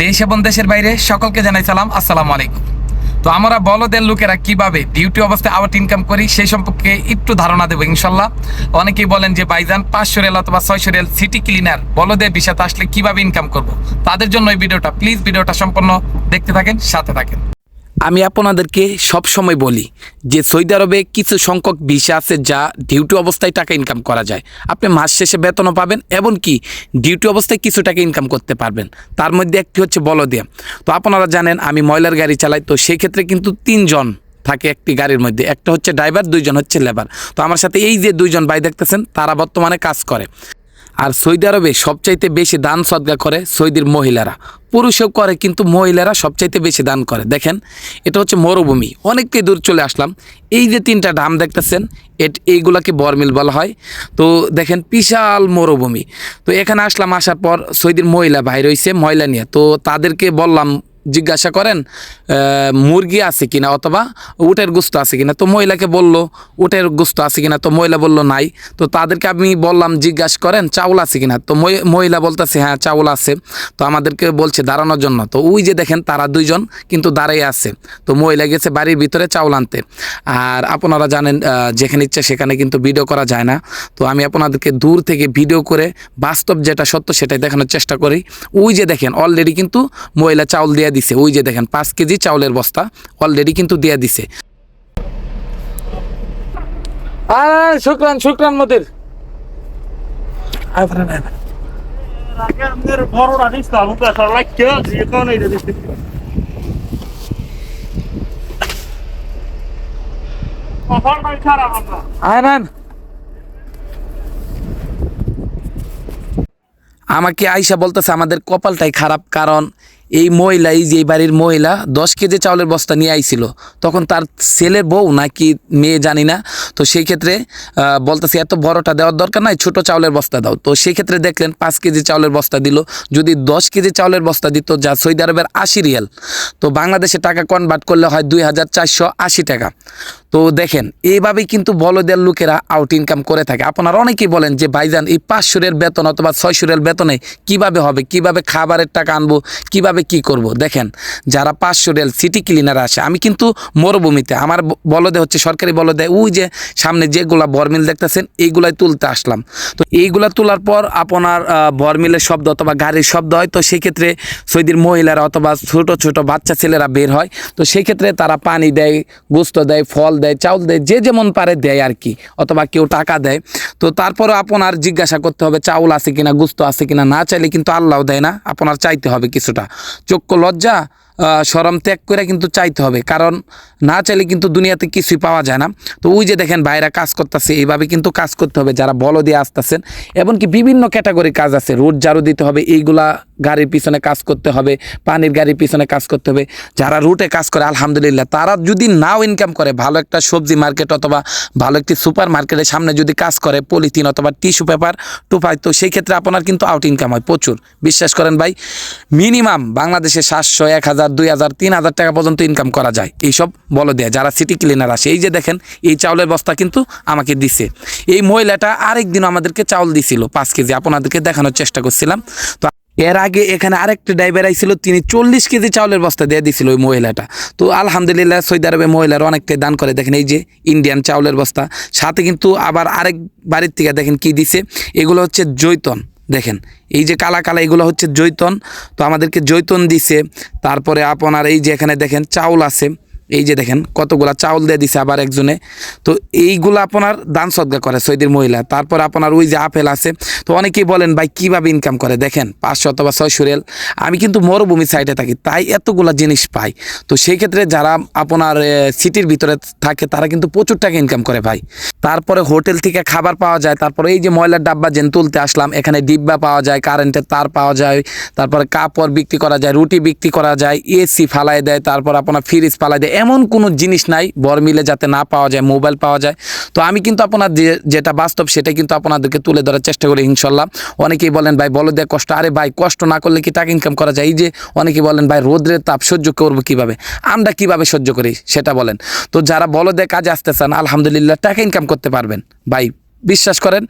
দেশ এবং দেশের বাইরে সকলকে জানাই সালাম, আসসালাম আলাইকুম। তো আমরা বলদের লোকেরা কীভাবে ডিউটি অবস্থায় আউট ইনকাম করি সেই সম্পর্কে একটু ধারণা দেবো ইনশাল্লাহ। অনেকেই বলেন যে বাইজান পাঁচশো রেল অথবা ছয়শো রেল সিটি ক্লিনার বলদের বিষয়তে আসলে কীভাবে ইনকাম করব? তাদের জন্য এই ভিডিওটা প্লিজ ভিডিওটা সম্পূর্ণ দেখতে থাকেন, সাথে থাকেন। আমি আপনাদেরকে সব সময় বলি যে সৌদি আরবে কিছু সংখ্যক ভিসা আছে যা ডিউটি অবস্থায় টাকা ইনকাম করা যায়। আপনি মাস শেষে বেতনও পাবেন এমনকি ডিউটি অবস্থায় কিছু টাকা ইনকাম করতে পারবেন। তার মধ্যে একটি হচ্ছে বলদিয়া তো আপনারা জানেন আমি ময়লার গাড়ি চালাই, তো সেই ক্ষেত্রে কিন্তু তিনজন থাকে একটি গাড়ির মধ্যে। একটা হচ্ছে ড্রাইভার, দুইজন হচ্ছে লেবার। তো আমার সাথে এই যে দুইজন ভাই দেখতেছেন, তারা বর্তমানে কাজ করে। আর সৌদি আরবে সবচাইতে বেশি দান সদগা করে সৌদির মহিলারা। পুরুষও করে কিন্তু মহিলারা সবচাইতে বেশি দান করে। দেখেন, এটা হচ্ছে মরুভূমি। অনেকটাই দূর চলে আসলাম। এই যে তিনটা ডাম দেখতেছেন, এট এইগুলাকে বরমিল বলা হয়। তো দেখেন, বিশাল মরুভূমি। তো এখানে আসলাম, আসার পর সৌদির মহিলা ভাই রয়েছে মহিলা নিয়ে। তো তাদেরকে বললাম জিজ্ঞাসা করেন মুরগি আছে কিনা অথবা উটের গোস্ত আছে কিনা? তো মহিলাকে বলল, উটের গোস্ত আছে কিনা? তো মহিলা বলল, নাই। তো তাদেরকে আমি বললাম, জিজ্ঞাসা করেন, চাউল আছে কিনা? তো মহি- মহিলা বলতেছে হ্যাঁ চাউল আছে। তো আমাদেরকে বলছে, দাঁড়ানোর জন্য। তো ওই যে দেখেন, তারা দুইজন কিন্তু দাঁড়াই আছে। তো মহিলা গেছে বাড়ির ভিতরে চাউল আনতে। আর আপনারা জানেন যেখানে ইচ্ছা সেখানে কিন্তু ভিডিও করা যায় না। তো আমি আপনাদেরকে দূর থেকে ভিডিও করে বাস্তব যেটা সত্য সেটাই দেখানোর চেষ্টা করি। ওই যে দেখেন, অলরেডি কিন্তু মহিলা চাউল দিয়ে দিছে ওই যে দেখেন পাঁচ কেজি চাউলের বস্তা অলরেডি কিন্তু দিয়ে দিছে। শুক্রান শুক্রান মোদের আমাকে আয়সা বলতেছে আমাদের কপালটাই খারাপ কারণ এই মহিলা, এই যে এই বাড়ির মহিলা দশ কেজি চাউলের বস্তা নিয়ে আইছিল। তখন তার ছেলে বউ নাকি মেয়ে জানি না, তো সেই ক্ষেত্রে বলতেছে এত বড়টা দেওয়ার দরকার নাই, ছোট চাউলের বস্তা দাও। তো সেই ক্ষেত্রে দেখলেন পাঁচ কেজি চাউলের বস্তা দিল। যদি দশ কেজি চাউলের বস্তা দিত, যা সৌদি আরবের আশি রিয়াল। তো বাংলাদেশে টাকা কনভার্ট করলে হয় দুই হাজার চারশো আশি টাকা। তো দেখেন, এইভাবেই কিন্তু বলদের লোকেরা আউট ইনকাম করে থাকে। আপনারা অনেকেই বলেন যে, ভাইজান, এই পাঁচশোরের বেতন অথবা ছয়শোরের বেতনে কীভাবে হবে? কীভাবে খাবারের টাকা আনব? কীভাবে কি করব? দেখেন, যারা পাঁচশো রেল সিটি ক্লিনার আসে, আমি কিন্তু মরুভূমিতে, আমার বলদে হচ্ছে সরকারি বলদে, ওই যে সামনে যেগুলা বরমিল দেখতেছেন, এইগুলাই তুলতে আসলাম। তো এইগুলা তোলার পর আপনার বরমিলের শব্দ অথবা গাড়ির শব্দ হয়, তো সেই ক্ষেত্রে সৌদির মহিলারা অথবা ছোট ছোট বাচ্চা ছেলেরা বের হয়। তো সেই ক্ষেত্রে তারা পানি দেয়, গোস্ত দেয়, ফল দেয়, চাউল দেয়, যে যেমন পারে দেয় আর কি, অথবা কেউ টাকা দেয়। তো তারপরে আপনার জিজ্ঞাসা করতে হবে, চাউল আছে কিনা, গুস্ত আছে কিনা, না চাইলে কিন্তু আল্লাহ দেয় না, আপনার চাইতে হবে কিছুটা। চক্ষু লজ্জা শরম ত্যাগ করে কিন্তু চাইতে হবে। কারণ না চাইলে কিন্তু দুনিয়াতে কিছুই পাওয়া যায় না। তো ওই যে দেখেন ভাইরা কাজ করতেছে, এইভাবে কিন্তু কাজ করতে হবে। যারা বল দিয়ে আসতেছেন, এমনকি বিভিন্ন ক্যাটাগরি কাজ আছে। রোড ঝাড়ু দিতে হবে, এইগুলা গাড়ির পিছনে কাজ করতে হবে, পানির গাড়ির পিছনে কাজ করতে হবে। যারা রুটে কাজ করে, আলহামদুলিল্লাহ, তারা যদি নাও ইনকাম করে, ভালো একটা সবজি মার্কেট অথবা ভালো একটি সুপার মার্কেটের সামনে যদি কাজ করে পলিথিন অথবা টিস্যু পেপার টুপাই তো সেই ক্ষেত্রে আপনার কিন্তু আউট ইনকাম হয় প্রচুর। বিশ্বাস করেন ভাই মিনিমাম বাংলাদেশে সাতশো, এক হাজার দুই হাজার, তিন হাজার টাকা পর্যন্ত ইনকাম করা যায়। এইসব বলো দেয়। যারা সিটি ক্লিনার আসে, এই যে দেখেন, এই চাউলের বস্তা কিন্তু আমাকে দিছে। এই মহিলাটা আরেক দিন আমাদেরকে চাউল দিছিল, পাঁচ কেজি। আপনাদেরকে দেখানোর চেষ্টা করছিলাম। তো এর আগে এখানে আরেকটা ড্রাইভার আইছিল, তিনি চল্লিশ কেজি চাউলের বস্তা দিয়ে দিছিল ওই মহিলাটা। তো আলহামদুলিল্লাহ, সৌদি আরবে মহিলারা অনেকটাই দান করে। দেখেন, এই যে ইন্ডিয়ান চাউলের বস্তা। সাথে কিন্তু আবার আরেক বাড়ির থেকে দেখেন কি দিছে? এগুলো হচ্ছে জৈতন। দেখেন, এই যে কালা কালা এগুলো হচ্ছে জৈতন তো আমাদেরকে জৈতন দিছে, তারপরে আপনার এই যে এখানে দেখেন চাউল আছে, এই যে দেখেন কতগুলা চাউল দিয়ে দিছে আবার একজনে, তো এইগুলো আপনার দান সদ্গা করে সৈদির মহিলা, তারপর আপনার ওই যে আপেল আছে, তো অনেকেই বলেন, ভাই, কীভাবে ইনকাম করে? দেখেন, পাঁচশো অথবা ছয়শো রেল আমি কিন্তু মরুভূমি সাইডে থাকি, তাই এতগুলা জিনিস পাই, তো সেই ক্ষেত্রে যারা আপনার সিটির ভিতরে থাকে, তারা কিন্তু প্রচুর টাকা ইনকাম করে ভাই। তারপরে হোটেল থেকে খাবার পাওয়া যায়, তারপরে এই যে ময়লার ডাব্বা যেন তুলতে আসলাম, এখানে ডিব্বা পাওয়া যায়, কারেন্টের তার পাওয়া যায়, তারপরে কাপড় বিক্রি করা যায়, রুটি বিক্রি করা যায়, এসি ফালাই দেয়, তারপর আপনার ফ্রিজ ফালাই দেয়, এমন কোনো জিনিস নাই বরমিলে যাতে না পাওয়া যায়, মোবাইল পাওয়া যায়। তো আমি কিন্তু আপনার যেটা বাস্তব, সেটা কিন্তু আপনাদেরকে তুলে ধরার চেষ্টা করি, ইনশাল্লাহ। অনেকেই বলেন, ভাই, বলো দেয় কষ্ট। আরে ভাই, কষ্ট না করলে কি টাকা ইনকাম করা যায়? এই যে অনেকে বলেন, ভাই, রোদ্রের তাপ সহ্য করব কীভাবে? আমরা কীভাবে সহ্য করি, সেটা বলেন। তো যারা বলো দেয় কাজে আসতে চান আলহামদুলিল্লাহ, টাকা ইনকাম করতে পারবেন। ভাই, বিশ্বাস করেন,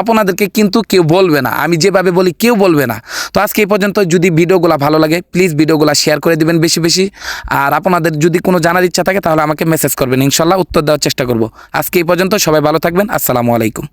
আপনাদেরকে কিন্তু কেউ বলবে না। আমি যেভাবে বলি, কেউ বলবে না। তো আজকে এই পর্যন্ত যদি ভিডিওগুলো ভালো লাগে প্লিজ ভিডিওগুলো শেয়ার করে দিবেন বেশি বেশি। আর আপনাদের যদি কোনো জানার ইচ্ছা থাকে, তাহলে আমাকে মেসেজ করবেন। ইনশাল্লাহ উত্তর দেওয়ার চেষ্টা করব। আজকে এই পর্যন্ত সবাই ভালো থাকবেন। আসসালামু আলাইকুম।